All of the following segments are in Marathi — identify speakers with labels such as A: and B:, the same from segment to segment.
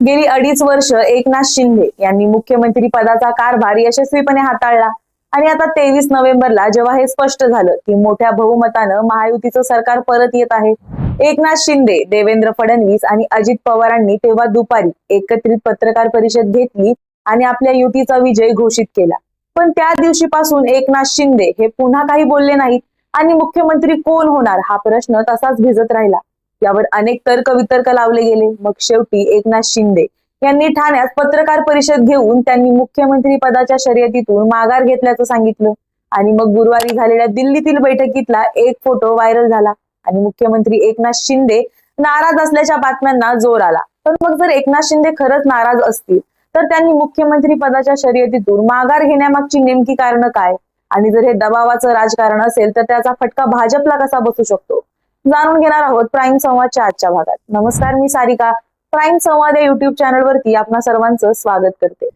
A: गेली अडीच वर्ष एकनाथ शिंदे यांनी मुख्यमंत्री पदाचा कारभार यशस्वीपणे हाताळला. आणि आता तेवीस नोव्हेंबरला जेव्हा हे स्पष्ट झालं की मोठ्या बहुमतानं महायुतीचं सरकार परत येत आहे एकनाथ शिंदे देवेंद्र फडणवीस आणि अजित पवारांनी तेव्हा दुपारी एकत्रित पत्रकार परिषद घेतली आणि आपल्या युतीचा विजय घोषित केला. पण त्या दिवशीपासून एकनाथ शिंदे हे पुन्हा काही बोलले नाहीत आणि मुख्यमंत्री कोण होणार हा प्रश्न तसाच भिजत राहिला. यावर अनेक तर्क वितर्क लावले गेले. मग शेवटी एकनाथ शिंदे यांनी ठाण्यात पत्रकार परिषद घेऊन त्यांनी मुख्यमंत्री पदाच्या शर्यतीतून माघार घेतल्याचं सांगितलं. आणि मग गुरुवारी झालेल्या दिल्लीतील बैठकीतला एक फोटो व्हायरल झाला. आणि मुख्यमंत्री एकनाथ शिंदे नाराज असल्याच्या बातम्यांना जोर आला. पण मग जर एकनाथ शिंदे खरंच नाराज असतील तर त्यांनी मुख्यमंत्री पदाच्या शर्यतीतून माघार घेण्यामागची नेमकी कारण काय? आणि जर हे दबावाचं राजकारण असेल तर त्याचा फटका भाजपला कसा बसू शकतो? जाणून घेणार आहोत प्राईम संवादच्या आजच्या भागात. नमस्कार मी सारिका. प्राईम संवाद या युट्यूब चॅनलवरती आपणा सर्वांचं स्वागत करते.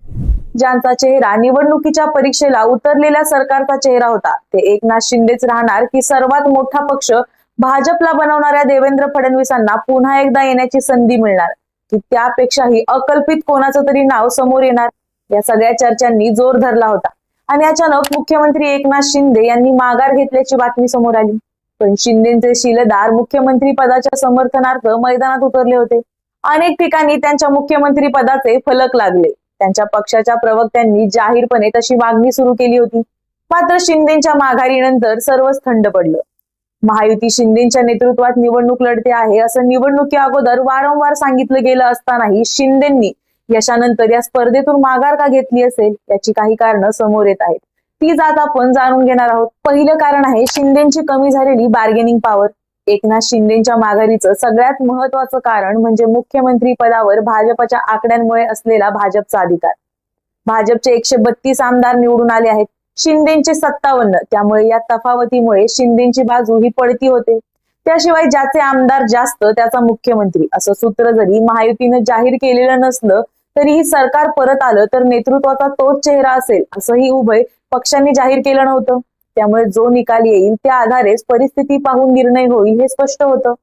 A: ज्यांचा चेहरा निवडणुकीच्या परीक्षेला उतरलेल्या सरकारचा चेहरा होता ते एकनाथ शिंदेच राहणार की सर्वात मोठा पक्ष भाजपला बनवणाऱ्या देवेंद्र फडणवीसांना पुन्हा एकदा येण्याची संधी मिळणार. की त्यापेक्षाही अकल्पित कोणाचं तरी नाव समोर येणार या सगळ्या चर्चांनी जोर धरला होता. आणि अचानक मुख्यमंत्री एकनाथ शिंदे यांनी माघार घेतल्याची बातमी समोर आली. पण शिंदेचे शिलेदार मुख्यमंत्री पदाच्या समर्थनार्थ मैदानात उतरले होते. अनेक ठिकाणी त्यांच्या मुख्यमंत्री पदाचे फलक लागले. त्यांच्या पक्षाच्या प्रवक्त्यांनी जाहीरपणे तशी मागणी सुरू केली होती. मात्र शिंदेच्या माघारीनंतर सर्वच थंड पडलं. महायुती शिंदेच्या नेतृत्वात निवडणूक लढते आहे असं निवडणुकी अगोदर वारंवार सांगितलं गेलं असतानाही शिंदेंनी यशानंतर या स्पर्धेतून माघार का घेतली असेल याची काही कारणं समोर येत आहेत. तीच आज आपण जाणून घेणार आहोत. पहिलं कारण आहे शिंदेची कमी झालेली बार्गेनिंग पॉवर एकनाथ शिंदेच्या माघारीचं सगळ्यात महत्वाचं कारण म्हणजे मुख्यमंत्री पदावर भाजपच्या आकड्यांमुळे असलेला भाजपचा अधिकार. भाजपचे एकशे बत्तीस आमदार निवडून आले आहेत. शिंदेचे सत्तावन्न त्यामुळे या तफावतीमुळे शिंदेची बाजू ही पडती होते. त्याशिवाय ज्याचे आमदार जास्त त्याचा मुख्यमंत्री. असं सूत्र जरी महायुतीनं जाहीर केलेलं नसलं तरीही सरकार परत आलं तर नेतृत्वाचा तोच चेहरा असेल असंही उभय पक्षांनी जाहीर केलं नव्हतं. त्यामुळे जो निकाल येईल त्या आधारेच परिस्थिती पाहून निर्णय होईल हे स्पष्ट होतं.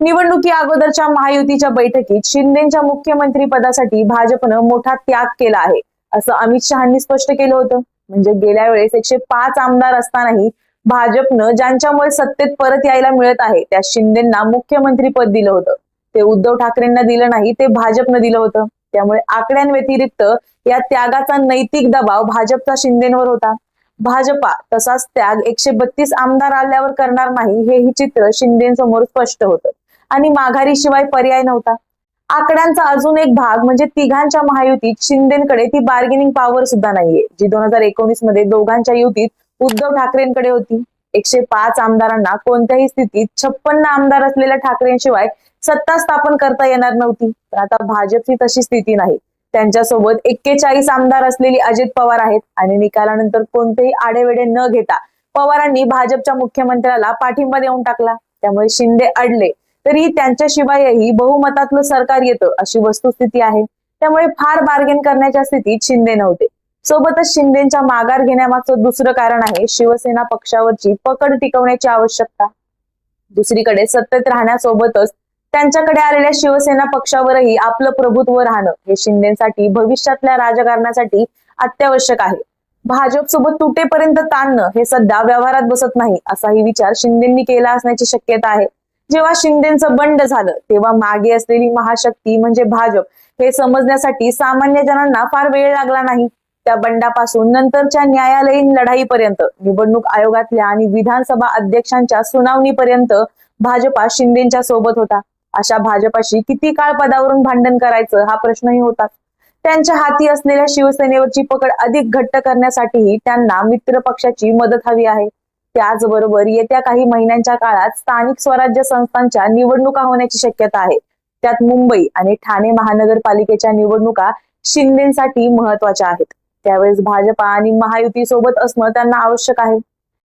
A: निवडणुकी अगोदरच्या महायुतीच्या बैठकीत शिंदेच्या मुख्यमंत्री पदासाठी भाजपनं मोठा त्याग केला आहे असं अमित शहानी स्पष्ट केलं होतं. म्हणजे गेल्या वेळेस एकशे पाच आमदार असतानाही भाजपनं ज्यांच्यामुळे सत्तेत परत यायला मिळत आहे त्या शिंदेना मुख्यमंत्री पद दिलं होतं. ते उद्धव ठाकरेंना दिलं नाही ते भाजपनं दिलं होतं. त्यामुळे आकड्यांव्यतिरिक्त या त्यागाचा नैतिक दबाव भाजपचा शिंदेवर होता. भाजपा तसाच त्याग एकशे बत्तीस आमदार आल्यावर करणार नाही हेही चित्र शिंदेसमोर स्पष्ट होतं. आणि माघारीशिवाय पर्याय नव्हता. आकड्यांचा अजून एक भाग म्हणजे तिघांच्या महायुतीत शिंदेकडे ती बार्गेनिंग पॉवर सुद्धा नाहीये जी दोन हजार एकोणीसमध्ये दोघांच्या युतीत उद्धव ठाकरेंकडे होती. एकशे पाच आमदारांना कोणत्याही स्थितीत छप्पन्न आमदार असलेल्या ठाकरेंशिवाय सत्ता स्थापन करता येणार नव्हती. तर आता भाजपची तशी स्थिती नाही. त्यांच्यासोबत एक्केचाळीस आमदार असलेली अजित पवार आहेत आणि निकालानंतर कोणतेही आडेवेडे न घेता पवारांनी भाजपच्या मुख्यमंत्र्याला पाठिंबा देऊन टाकला. त्यामुळे शिंदे अडले. तरी त्यांच्याशिवायही बहुमतातलं सरकार येतं अशी वस्तुस्थिती आहे. त्यामुळे फार बार्गेन करण्याच्या स्थितीत शिंदे नव्हते. सोबतच शिंदेच्या माघार घेण्यामागचं दुसरं कारण आहे शिवसेना पक्षावरची पकड टिकवण्याची आवश्यकता. दुसरीकडे सत्तेत राहण्यासोबतच त्यांच्याकडे आलेल्या शिवसेना पक्षावरही आपलं प्रभुत्व राहणं हे शिंदेसाठी भविष्यातल्या राजकारणासाठी अत्यावश्यक आहे. भाजप सोबत तुटेपर्यंत ताणणं हे सध्या व्यवहारात बसत नाही असाही विचार शिंदेंनी केला असण्याची शक्यता आहे. जेव्हा शिंदेचं बंड झालं तेव्हा मागे असलेली महाशक्ती म्हणजे भाजप हे समजण्यासाठी सामान्य जणांना फार वेळ लागला नाही. त्या बंडापासून नंतरच्या न्यायालयीन लढाईपर्यंत निवडणूक आयोगातल्या आणि विधानसभा अध्यक्षांच्या सुनावणीपर्यंत भाजपा शिंदेच्या सोबत होता. अशा भाजपाशी किती काळ पदावरून भांडण करायचं हा प्रश्नही होता. त्यांच्या हाती असलेल्या शिवसेनेवरची पकड अधिक घट्ट करण्यासाठीही त्यांना मित्र पक्षाची मदत हवी आहे. त्याचबरोबर येत्या काही महिन्यांच्या काळात स्थानिक स्वराज्य संस्थांच्या निवडणुका होण्याची शक्यता आहे. त्यात मुंबई आणि ठाणे महानगरपालिकेच्या निवडणुका शिंदेसाठी महत्त्वाच्या आहेत. त्यावेळेस भाजपा आणि महायुती सोबत असणं त्यांना आवश्यक आहे.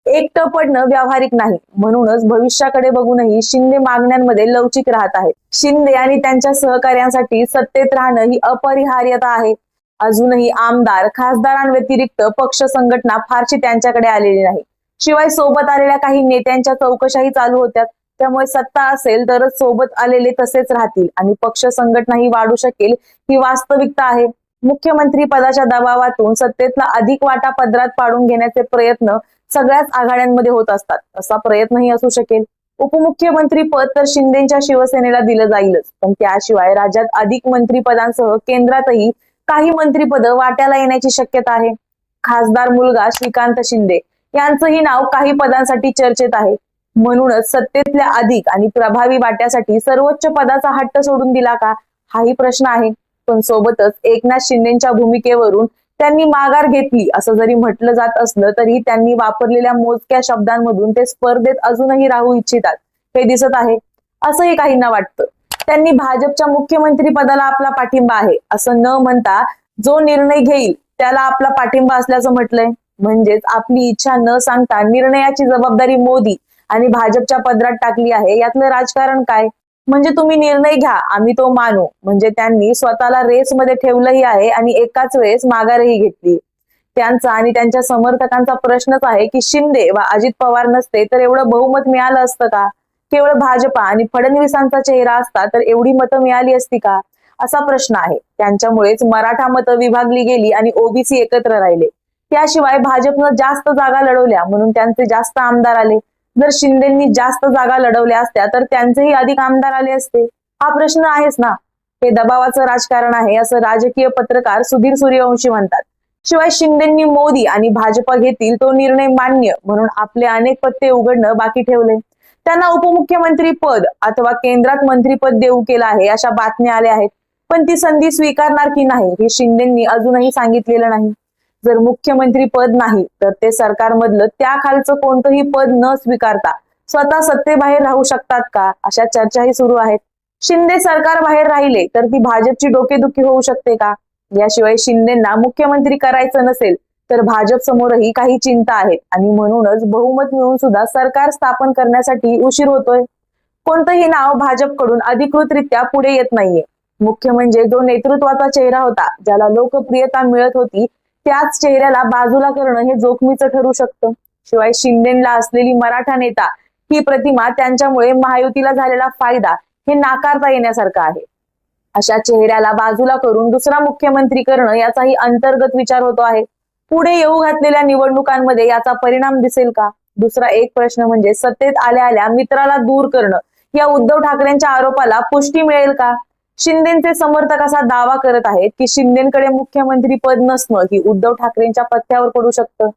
A: एकटं पडणं व्यावहारिक नाही. म्हणूनच भविष्याकडे बघूनही शिंदे मागण्यांमध्ये लवचिक राहत आहेत. शिंदे आणि त्यांच्या सहकार्यांसाठी सत्तेत राहणं ही अपरिहार्यता आहे. अजूनही आमदार खासदारांव्यतिरिक्त पक्ष संघटना फारशी त्यांच्याकडे आलेली नाही. शिवाय सोबत आलेल्या काही नेत्यांच्या चौकशाही चालू होत्या त्यामुळे सत्ता असेल तरच सोबत आलेले तसेच राहतील आणि पक्ष संघटनाही वाढू शकेल ही वास्तविकता आहे. मुख्यमंत्री पदाच्या दबावातून सत्तेतला अधिक वाटा पदरात पाडून घेण्याचे प्रयत्न सगळ्याच आघाड्यांमध्ये होत असतात. असा प्रयत्नही असू शकेल. उपमुख्यमंत्री पद तर शिंदेच्या शिवसेनेला दिलं जाईलच. पण त्याशिवाय राज्यात अधिक मंत्रीपदांसह केंद्रातही काही मंत्रीपद वाट्याला येण्याची शक्यता आहे. खासदार मुलगा श्रीकांत शिंदे यांचंही नाव काही पदांसाठी चर्चेत आहे. म्हणूनच सत्तेतल्या अधिक आणि प्रभावी वाट्यासाठी सर्वोच्च पदाचा हट्ट सोडून दिला का? हाही प्रश्न आहे. पण सोबतच एकनाथ शिंदेच्या भूमिकेवरून त्यांनी माघार घेतली. असं जरी म्हटलं जात असलं तरी त्यांनी वापरलेल्या मोजक्या शब्दांमधून ते स्पर्धेत अजूनही राहू इच्छितात. हे दिसत आहे. असंही काहींना वाटतं. त्यांनी भाजपच्या मुख्यमंत्री पदाला आपला पाठिंबा आहे. असं न म्हणता जो निर्णय घेईल त्याला आपला पाठिंबा असल्याचं म्हटलंय. म्हणजेच आपली इच्छा न सांगता निर्णयाची जबाबदारी मोदी आणि भाजपच्या पदरात टाकली आहे. यातलं राजकारण काय? म्हणजे तुम्ही निर्णय घ्या आम्ही तो मानू. म्हणजे त्यांनी स्वतःला रेसमध्ये ठेवलंही आहे आणि एकाच वेळेस माघारही घेतली. त्यांचा आणि त्यांच्या समर्थकांचा प्रश्नच आहे की शिंदे व अजित पवार नसते तर एवढं बहुमत मिळालं असतं का? केवळ भाजपा आणि फडणवीसांचा चेहरा असता तर एवढी मतं मिळाली असती का? असा प्रश्न आहे. त्यांच्यामुळेच मराठा मतं विभागली गेली आणि ओबीसी एकत्र राहिले. त्याशिवाय भाजपनं जास्त जागा लढवल्या म्हणून त्यांचे जास्त आमदार आले. जर शिंदेंनी जास्त जागा लढवल्या असत्या तर त्यांचेही अधिक आमदार आले असते. हा प्रश्न आहेच ना. हे दबावाचं राजकारण आहे असं राजकीय पत्रकार सुधीर सूर्यवंशी म्हणतात. शिवाय शिंदेंनी मोदी आणि भाजपा घेतील तो निर्णय मान्य म्हणून आपले अनेक पत्ते उघडणं बाकी ठेवले. त्यांना उपमुख्यमंत्री पद अथवा केंद्रात मंत्रीपद देऊ केलं आहे अशा बातम्या आल्या आहेत. पण ती संधी स्वीकारणार की नाही हे शिंदेंनी अजूनही सांगितलेलं नाही. जर मुख्यमंत्री पद नाही तर ते सरकारमधलं त्या खालचं कोणतंही पद न स्वीकारता स्वतः सत्तेबाहेर राहू शकतात का? अशा चर्चाही सुरू आहेत. शिंदे सरकार बाहेर राहिले तर ती भाजपची डोकेदुखी होऊ शकते का? याशिवाय शिंदेना मुख्यमंत्री करायचं नसेल तर भाजप समोरही काही चिंता आहेत. आणि म्हणूनच बहुमत मिळून सुद्धा सरकार स्थापन करण्यासाठी उशीर होतोय. कोणतंही नाव भाजपकडून अधिकृतरित्या पुढे येत नाहीये. मुख्य म्हणजे जो नेतृत्वाचा चेहरा होता ज्याला लोकप्रियता मिळत होती त्याच चेहऱ्याला बाजूला करणं हे जोखमीचं ठरू शकतं. शिवाय शिंदेला असलेली मराठा नेता ही प्रतिमा त्यांच्यामुळे महायुतीला झालेला फायदा हे नाकारता येण्यासारखं आहे. अशा चेहऱ्याला बाजूला करून दुसरा मुख्यमंत्री करणं याचाही अंतर्गत विचार होतो आहे. पुढे येऊ घातलेल्या निवडणुकांमध्ये याचा परिणाम दिसेल का? दुसरा एक प्रश्न म्हणजे सत्तेत आल्या आल्या मित्राला दूर करणं. या उद्धव ठाकरेंच्या आरोपाला पुष्टी मिळेल का? शिंदेचे समर्थक असा दावा करत आहेत की शिंदेकडे मुख्यमंत्री पद नसणं ही उद्धव ठाकरेंच्या पथ्यावर पडू शकतं.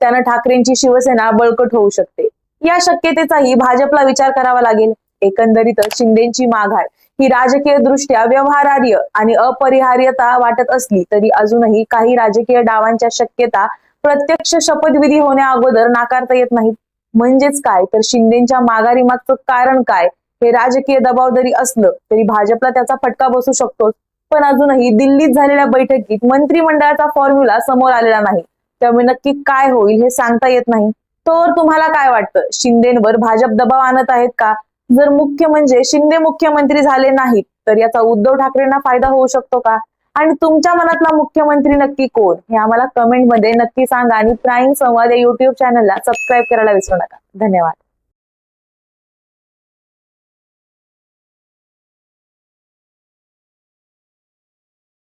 A: त्यानं ठाकरेंची शिवसेना बळकट होऊ शकते. या शक्यतेचाही भाजपला विचार करावा लागेल. एकंदरीतच शिंदेची माघार ही राजकीय दृष्ट्या व्यवहारार्य आणि अपरिहार्यता वाटत असली तरी अजूनही काही राजकीय डावांच्या शक्यता प्रत्यक्ष शपथविधी होण्या अगोदर नाकारता येत नाहीत. म्हणजेच काय? तर शिंदेच्या माघारी मागचं कारण काय? हे राजकीय दबाव जरी असलं तरी भाजपला त्याचा फटका बसू शकतो पण अजूनही दिल्लीत झालेल्या बैठकीत मंत्रिमंडळाचा फॉर्म्युला समोर आलेला नाही. त्यामुळे नक्की काय होईल हे सांगता येत नाही. तर तुम्हाला काय वाटतं? शिंदेवर भाजप दबाव आणत आहेत का? जर मुख्य म्हणजे शिंदे मुख्यमंत्री झाले नाहीत तर याचा उद्धव ठाकरेंना फायदा होऊ शकतो का? आणि तुमच्या मनातला मुख्यमंत्री नक्की कोण? हे आम्हाला कमेंटमध्ये नक्की सांगा आणि प्राईम संवाद या युट्यूब चॅनलला सबस्क्राईब करायला विसरू नका. धन्यवाद.